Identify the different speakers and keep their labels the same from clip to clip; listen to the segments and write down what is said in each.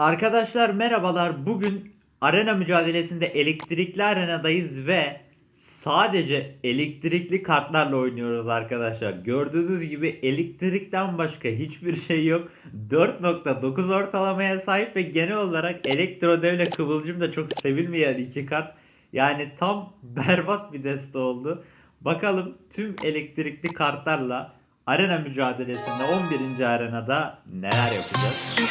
Speaker 1: Arkadaşlar merhabalar. Bugün arena mücadelesinde elektrikli arenadayız ve sadece elektrikli kartlarla oynuyoruz arkadaşlar. Gördüğünüz gibi elektrikten başka hiçbir şey yok. 4.9 ortalamaya sahip ve genel olarak elektro devle kıvılcım da çok sevilmeyen iki kart. Yani tam berbat bir deste oldu. Bakalım tüm elektrikli kartlarla arena mücadelesinde 11. arenada neler yapacağız?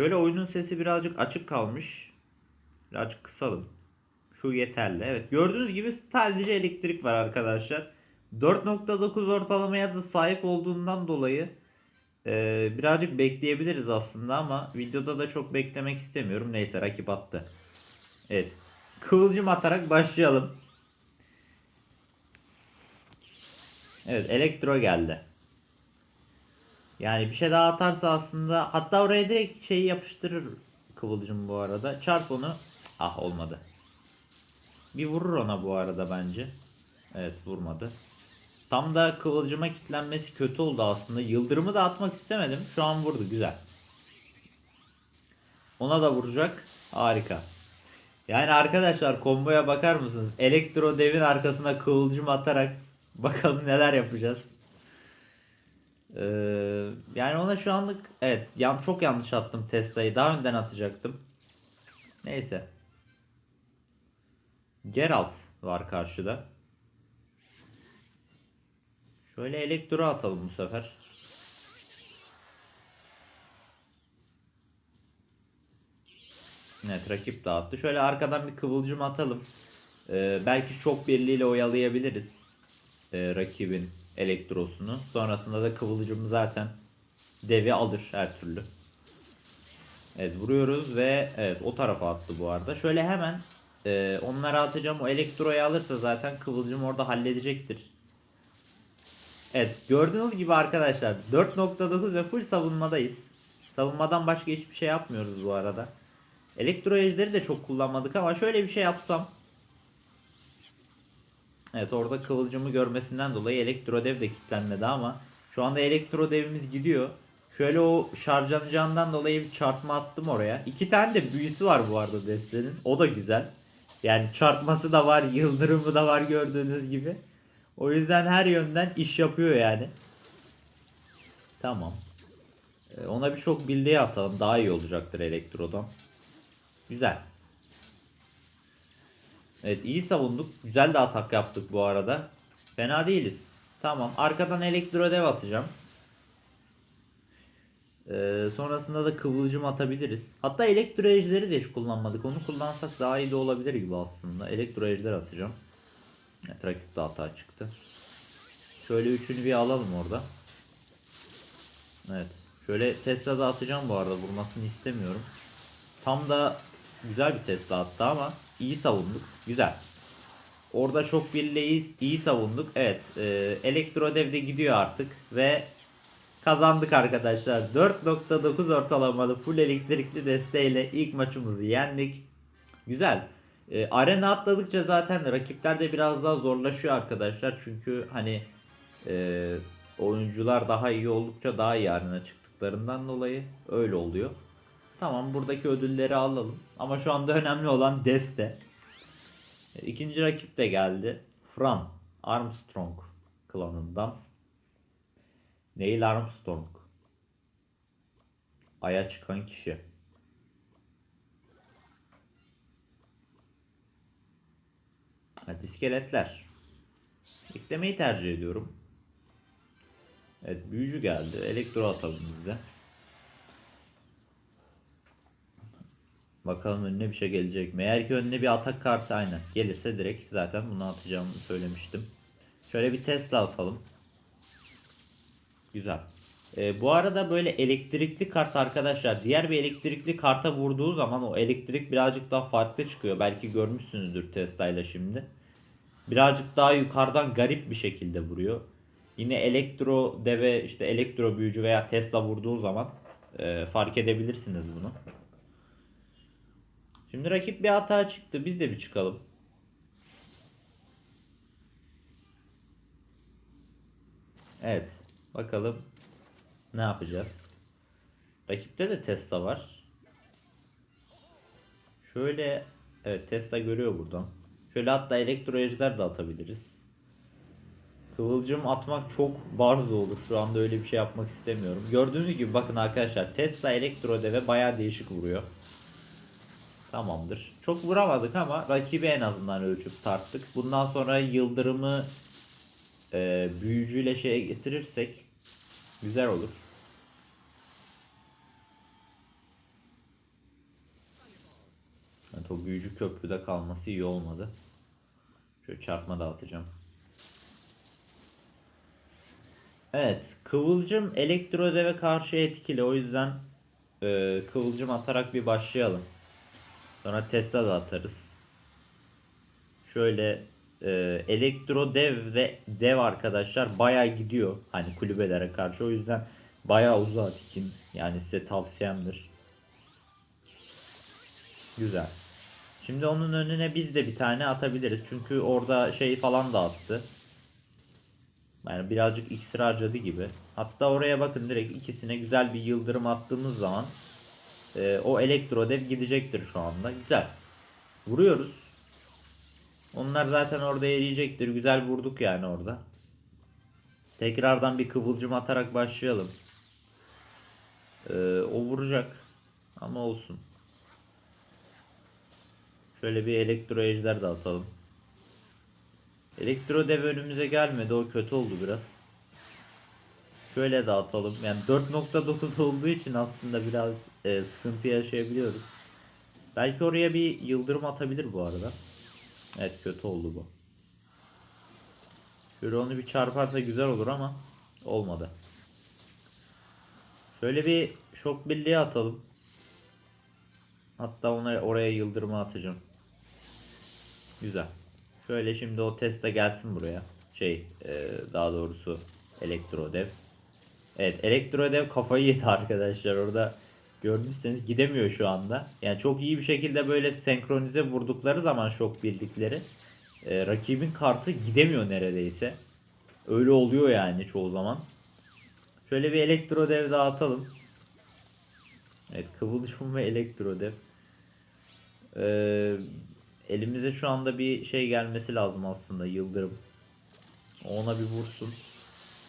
Speaker 1: Şöyle oyunun sesi birazcık açık kalmış. Birazcık kısalım. Şu yeterli. Evet gördüğünüz gibi sadece elektrik var arkadaşlar. 4.9 ortalamaya da sahip olduğundan dolayı e, birazcık bekleyebiliriz aslında ama videoda da çok beklemek istemiyorum. Neyse rakip attı. Evet. Kıvılcım atarak başlayalım. Evet elektro geldi. Yani bir şey daha atarsa aslında hatta oraya direkt şeyi yapıştırır Kıvılcım bu arada. Çarp onu. Ah olmadı. Bir vurur ona bu arada bence. Evet vurmadı. Tam da Kıvılcım'a kilitlenmesi kötü oldu aslında. Yıldırımı da atmak istemedim. Şu an vurdu güzel. Ona da vuracak. Harika. Yani arkadaşlar komboya bakar mısınız? Elektro devin arkasına kıvılcım atarak bakalım neler yapacağız. Ee, yani ona şu anlık evet yan, çok yanlış attım Tesla'yı. Daha önden atacaktım. Neyse. Geralt var karşıda. Şöyle elektro atalım bu sefer. Evet rakip dağıttı. Şöyle arkadan bir kıvılcım atalım. Ee, belki şok birliğiyle oyalayabiliriz. Ee, rakibin elektrosunu. Sonrasında da kıvılcım zaten devi alır her türlü. Evet vuruyoruz ve evet o tarafa attı bu arada. Şöyle hemen e, onlara atacağım. O elektroyu alırsa zaten kıvılcım orada halledecektir. Evet gördüğünüz gibi arkadaşlar 4.9 ve full savunmadayız. Savunmadan başka hiçbir şey yapmıyoruz bu arada. Elektro de çok kullanmadık ama şöyle bir şey yapsam. Evet orada kıvılcımı görmesinden dolayı elektro dev de kilitlenmedi ama şu anda elektro devimiz gidiyor. Şöyle o şarjlanacağından dolayı bir çarpma attım oraya. İki tane de büyüsü var bu arada destenin. O da güzel. Yani çarpması da var, yıldırımı da var gördüğünüz gibi. O yüzden her yönden iş yapıyor yani. Tamam. Ee, Ona bir çok bildiği atalım. Daha iyi olacaktır elektrodan. Güzel. Evet iyi savunduk. Güzel de atak yaptık bu arada. Fena değiliz. Tamam. Arkadan elektro dev atacağım. Ee, sonrasında da kıvılcım atabiliriz. Hatta elektro de hiç kullanmadık. Onu kullansak daha iyi de olabilir gibi aslında. Elektro atacağım. Evet rakipte hata çıktı. Şöyle üçünü bir alalım orada. Evet. Şöyle Tesla'da atacağım bu arada. Vurmasını istemiyorum. Tam da güzel bir Tesla attı ama iyi savunduk. Güzel. Orada çok birliğiyiz. iyi savunduk. Evet. E, elektro devde gidiyor artık ve kazandık arkadaşlar. 4.9 ortalamalı full elektrikli desteğiyle ilk maçımızı yendik. Güzel. E, arena atladıkça zaten rakipler de biraz daha zorlaşıyor arkadaşlar. Çünkü hani e, oyuncular daha iyi oldukça daha iyi arena çıktıklarından dolayı öyle oluyor. Tamam buradaki ödülleri alalım. Ama şu anda önemli olan deste. E, İkinci rakip de geldi. Fran Armstrong klanından. Neil Armstrong. Aya çıkan kişi. Evet iskeletler. Eklemeyi tercih ediyorum. Evet büyücü geldi. Elektro atalım bize. Bakalım önüne bir şey gelecek mi? Eğer ki önüne bir atak kartı aynen gelirse direkt zaten bunu atacağımı söylemiştim. Şöyle bir Tesla atalım. Güzel. Ee, bu arada böyle elektrikli kart arkadaşlar diğer bir elektrikli karta vurduğu zaman o elektrik birazcık daha farklı çıkıyor. Belki görmüşsünüzdür Tesla ile şimdi. Birazcık daha yukarıdan garip bir şekilde vuruyor. Yine elektro deve işte elektro büyücü veya Tesla vurduğu zaman e, fark edebilirsiniz bunu. Şimdi rakip bir hata çıktı. Biz de bir çıkalım. Evet. Bakalım ne yapacağız. Rakipte de Tesla var. Şöyle evet Tesla görüyor buradan. Şöyle hatta elektro ejder de atabiliriz. Kıvılcım atmak çok barzo olur. Şu anda öyle bir şey yapmak istemiyorum. Gördüğünüz gibi bakın arkadaşlar Tesla elektro deve bayağı değişik vuruyor. Tamamdır. Çok vuramadık ama rakibi en azından ölçüp tarttık. Bundan sonra yıldırımı e, büyücüyle şeye getirirsek güzel olur. Evet, o büyücü köprüde kalması iyi olmadı. Şöyle çarpma dağıtacağım. Evet, kıvılcım elektro deve karşı etkili. O yüzden e, kıvılcım atarak bir başlayalım. Sonra Tesla da atarız. Şöyle e, elektro dev ve dev arkadaşlar bayağı gidiyor. Hani kulübelere karşı. O yüzden bayağı uzağa dikin. Yani size tavsiyemdir. Güzel. Şimdi onun önüne biz de bir tane atabiliriz. Çünkü orada şey falan da attı. Yani birazcık iksir harcadı gibi. Hatta oraya bakın direkt ikisine güzel bir yıldırım attığımız zaman e, o elektro dev gidecektir şu anda. Güzel. Vuruyoruz. Onlar zaten orada eriyecektir. Güzel vurduk yani orada. Tekrardan bir kıvılcım atarak başlayalım. E, o vuracak. Ama olsun. Şöyle bir elektro ejder de atalım. Elektro dev önümüze gelmedi. O kötü oldu biraz. Şöyle dağıtalım. Yani 4.9 olduğu için aslında biraz e, sıkıntı yaşayabiliyoruz. Belki oraya bir yıldırım atabilir bu arada. Evet kötü oldu bu. Şöyle onu bir çarparsa güzel olur ama olmadı. Şöyle bir şok birliği atalım. Hatta ona oraya yıldırımı atacağım. Güzel. Şöyle şimdi o teste gelsin buraya. Şey e, daha doğrusu elektro dev. Evet elektro dev kafayı yedi arkadaşlar orada gördüyseniz gidemiyor şu anda. Yani çok iyi bir şekilde böyle senkronize vurdukları zaman şok birlikleri e, rakibin kartı gidemiyor neredeyse. Öyle oluyor yani çoğu zaman. Şöyle bir elektro dev daha atalım. Evet kıvılcım ve elektro dev. Ee, elimize şu anda bir şey gelmesi lazım aslında yıldırım. Ona bir vursun.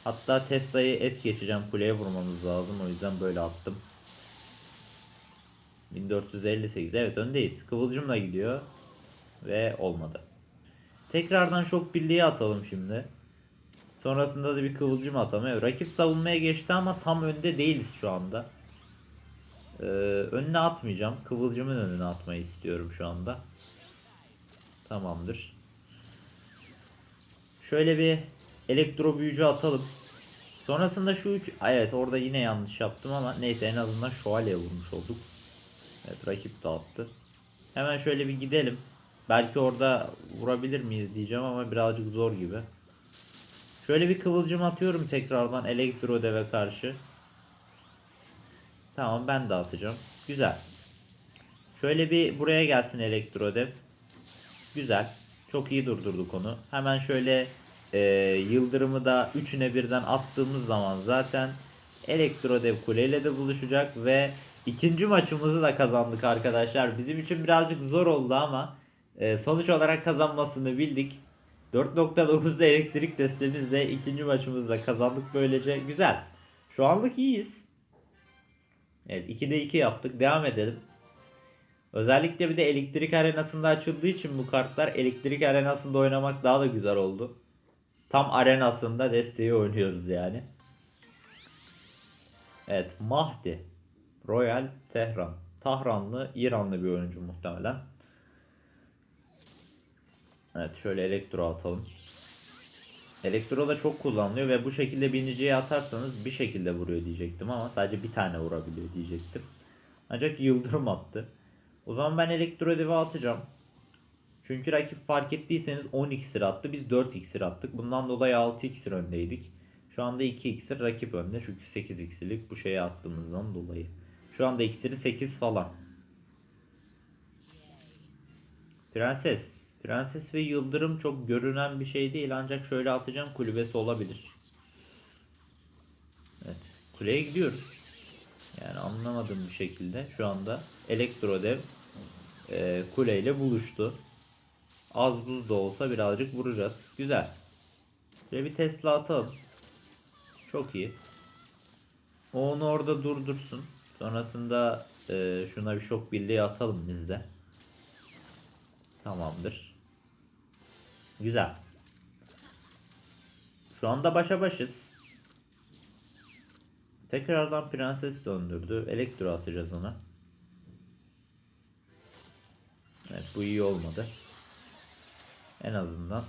Speaker 1: Hatta Tesla'yı es geçeceğim kuleye vurmamız lazım o yüzden böyle attım. 1458 evet öndeyiz. Kıvılcımla gidiyor ve olmadı. Tekrardan şok birliği atalım şimdi. Sonrasında da bir kıvılcım. Evet, rakip savunmaya geçti ama tam önde değiliz şu anda. Ee, önüne atmayacağım. Kıvılcımın önüne atmayı istiyorum şu anda. Tamamdır. Şöyle bir elektro büyücü atalım. Sonrasında şu üç... Evet orada yine yanlış yaptım ama neyse en azından şövalye vurmuş olduk. Evet rakip de attı. Hemen şöyle bir gidelim. Belki orada vurabilir miyiz diyeceğim ama birazcık zor gibi. Şöyle bir kıvılcım atıyorum tekrardan elektro deve karşı. Tamam ben de atacağım. Güzel. Şöyle bir buraya gelsin elektrodev. Güzel. Çok iyi durdurduk onu. Hemen şöyle e, yıldırımı da üçüne birden attığımız zaman zaten elektrodev kuleyle de buluşacak ve ikinci maçımızı da kazandık arkadaşlar. Bizim için birazcık zor oldu ama e, sonuç olarak kazanmasını bildik. 4.9'da elektrik testimizle ikinci maçımızda kazandık böylece. Güzel. Şu anlık iyiyiz. Evet 2'de 2 yaptık. Devam edelim. Özellikle bir de elektrik arenasında açıldığı için bu kartlar elektrik arenasında oynamak daha da güzel oldu. Tam arenasında desteği oynuyoruz yani. Evet Mahdi. Royal Tehran. Tahranlı İranlı bir oyuncu muhtemelen. Evet şöyle elektro atalım. Elektro da çok kullanılıyor ve bu şekilde biniciye atarsanız bir şekilde vuruyor diyecektim ama sadece bir tane vurabiliyor diyecektim. Ancak yıldırım attı. O zaman ben elektro devi atacağım. Çünkü rakip fark ettiyseniz 10 iksir attı. Biz 4 iksir attık. Bundan dolayı 6 iksir öndeydik. Şu anda 2 iksir rakip önde. Çünkü 8 iksirlik bu şeye attığımızdan dolayı. Şu anda iksiri 8 falan. Prenses. Prenses ve Yıldırım çok görünen bir şey değil ancak şöyle atacağım kulübesi olabilir. Evet. Kuleye gidiyoruz. Yani anlamadığım bir şekilde şu anda Elektrodev e, kuleyle buluştu. Az buz da olsa birazcık vuracağız. Güzel. Şöyle bir Tesla atalım. Çok iyi. O onu orada durdursun. Sonrasında e, şuna bir şok birliği atalım biz de. Tamamdır. Güzel. Şu anda başa başız. Tekrardan prenses döndürdü. Elektro atacağız ona. Evet bu iyi olmadı. En azından.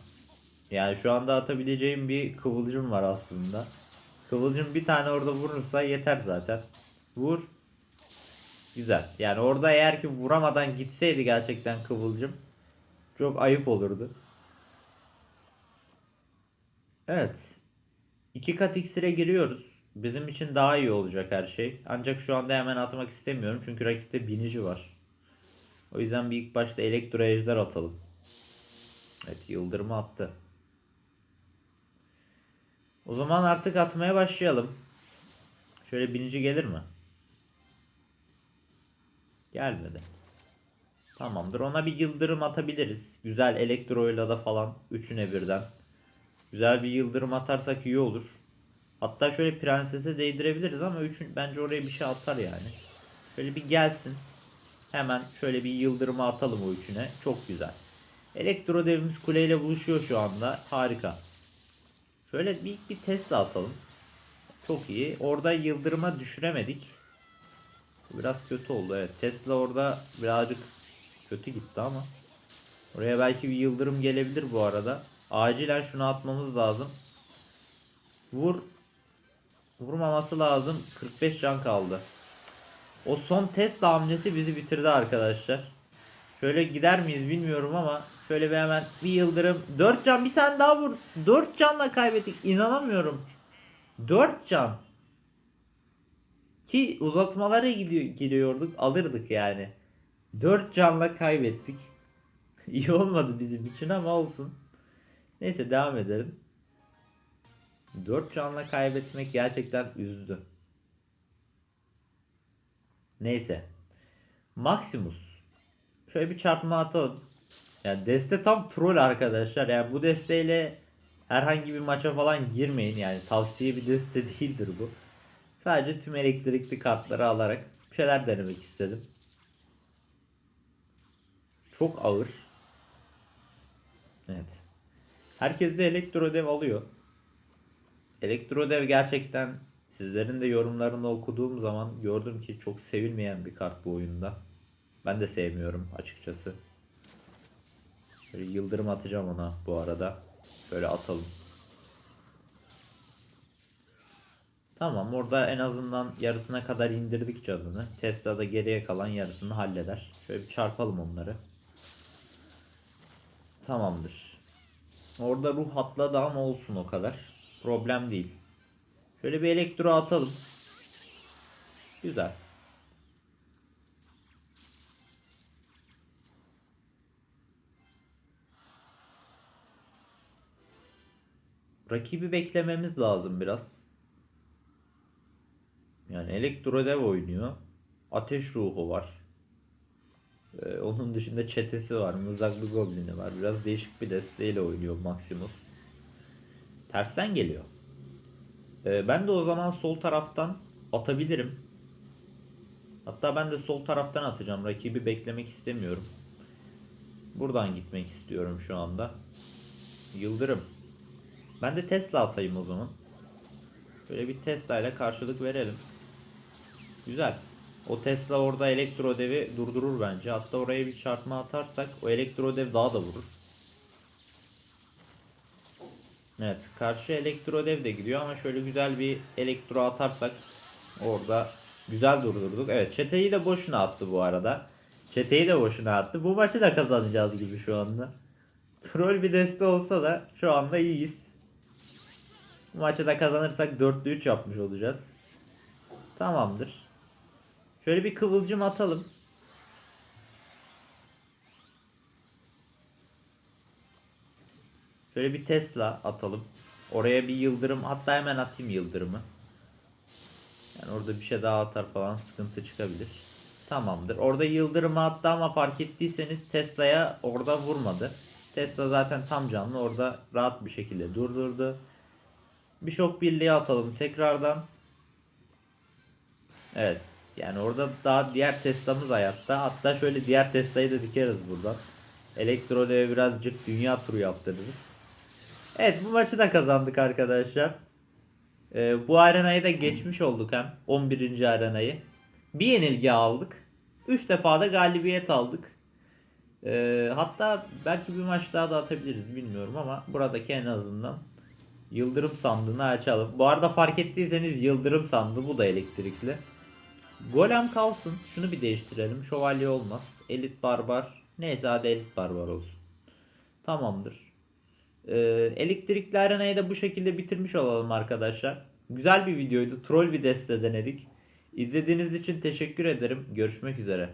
Speaker 1: Yani şu anda atabileceğim bir kıvılcım var aslında. Kıvılcım bir tane orada vurursa yeter zaten. Vur. Güzel. Yani orada eğer ki vuramadan gitseydi gerçekten kıvılcım çok ayıp olurdu. Evet. İki kat iksire giriyoruz. Bizim için daha iyi olacak her şey. Ancak şu anda hemen atmak istemiyorum. Çünkü rakipte binici var. O yüzden bir ilk başta elektro ejder atalım. Evet yıldırımı attı. O zaman artık atmaya başlayalım. Şöyle binici gelir mi? Gelmedi. Tamamdır. Ona bir yıldırım atabiliriz. Güzel elektroyla da falan. Üçüne birden. Güzel bir yıldırım atarsak iyi olur. Hatta şöyle prensese değdirebiliriz ama üçün bence oraya bir şey atar yani. Şöyle bir gelsin. Hemen şöyle bir yıldırımı atalım o üçüne. Çok güzel. Elektro devimiz kuleyle buluşuyor şu anda. Harika. Şöyle bir, bir Tesla atalım. Çok iyi. Orada yıldırıma düşüremedik. Biraz kötü oldu evet. Tesla orada birazcık kötü gitti ama. Oraya belki bir yıldırım gelebilir bu arada. Acilen şunu atmamız lazım. Vur. Vurmaması lazım. 45 can kaldı. O son Tesla hamlesi bizi bitirdi arkadaşlar. Şöyle gider miyiz bilmiyorum ama şöyle bir hemen bir yıldırım. 4 can bir tane daha vur. 4 canla kaybettik. İnanamıyorum. 4 can. Ki uzatmalara gidiyor, gidiyorduk alırdık yani. 4 canla kaybettik. İyi olmadı bizim için ama olsun. Neyse devam edelim. 4 canla kaybetmek gerçekten üzdü. Neyse. Maximus. Şöyle bir çarpma atalım. Yani deste tam troll arkadaşlar. Yani bu desteyle herhangi bir maça falan girmeyin. Yani tavsiye bir deste değildir bu. Sadece tüm elektrikli kartları alarak bir şeyler denemek istedim. Çok ağır. Evet. Herkes de elektro dev alıyor. Elektro dev gerçekten sizlerin de yorumlarını okuduğum zaman gördüm ki çok sevilmeyen bir kart bu oyunda. Ben de sevmiyorum açıkçası. Böyle yıldırım atacağım ona bu arada. Böyle atalım. Tamam orada en azından yarısına kadar indirdik canını. Tesla'da geriye kalan yarısını halleder. Şöyle bir çarpalım onları. Tamamdır. Orada ruh atladı ama olsun o kadar. Problem değil. Şöyle bir elektro atalım. Güzel. Rakibi beklememiz lazım biraz. Yani Elektrodev oynuyor. Ateş ruhu var. Ee, onun dışında çetesi var. Mızraklı Goblin'i var. Biraz değişik bir desteğiyle oynuyor Maximus. Tersten geliyor. Ee, ben de o zaman sol taraftan atabilirim. Hatta ben de sol taraftan atacağım. Rakibi beklemek istemiyorum. Buradan gitmek istiyorum şu anda. Yıldırım. Ben de Tesla atayım o zaman. Böyle bir Tesla ile karşılık verelim. Güzel. O Tesla orada elektro devi durdurur bence. Hatta oraya bir çarpma atarsak o elektro dev daha da vurur. Evet. Karşı elektro dev de gidiyor ama şöyle güzel bir elektro atarsak orada güzel durdurduk. Evet. Çeteyi de boşuna attı bu arada. Çeteyi de boşuna attı. Bu maçı da kazanacağız gibi şu anda. Troll bir deste olsa da şu anda iyiyiz. Bu maçı da kazanırsak 4'lü 3 yapmış olacağız. Tamamdır. Şöyle bir kıvılcım atalım. Şöyle bir Tesla atalım. Oraya bir yıldırım hatta hemen atayım yıldırımı. Yani orada bir şey daha atar falan sıkıntı çıkabilir. Tamamdır. Orada yıldırımı attı ama fark ettiyseniz Tesla'ya orada vurmadı. Tesla zaten tam canlı orada rahat bir şekilde durdurdu. Bir şok birliği atalım tekrardan. Evet. Yani orada daha diğer Tesla'mız hayatta. Hatta şöyle diğer Tesla'yı da dikeriz buradan. Elektrole'ye birazcık dünya turu yaptırırız. Evet bu maçı da kazandık arkadaşlar. Ee, bu arenayı da geçmiş olduk hem. 11. arenayı. Bir yenilgi aldık. 3 defa da galibiyet aldık. Ee, hatta belki bir maç daha da atabiliriz bilmiyorum ama buradaki en azından yıldırım sandığını açalım. Bu arada fark ettiyseniz yıldırım sandığı bu da elektrikli. Golem kalsın. Şunu bir değiştirelim. Şövalye olmaz. Elit barbar. Neyse hadi elit barbar olsun. Tamamdır. Ee, elektrikli arenayı da bu şekilde bitirmiş olalım arkadaşlar. Güzel bir videoydu. Troll bir deste denedik. İzlediğiniz için teşekkür ederim. Görüşmek üzere.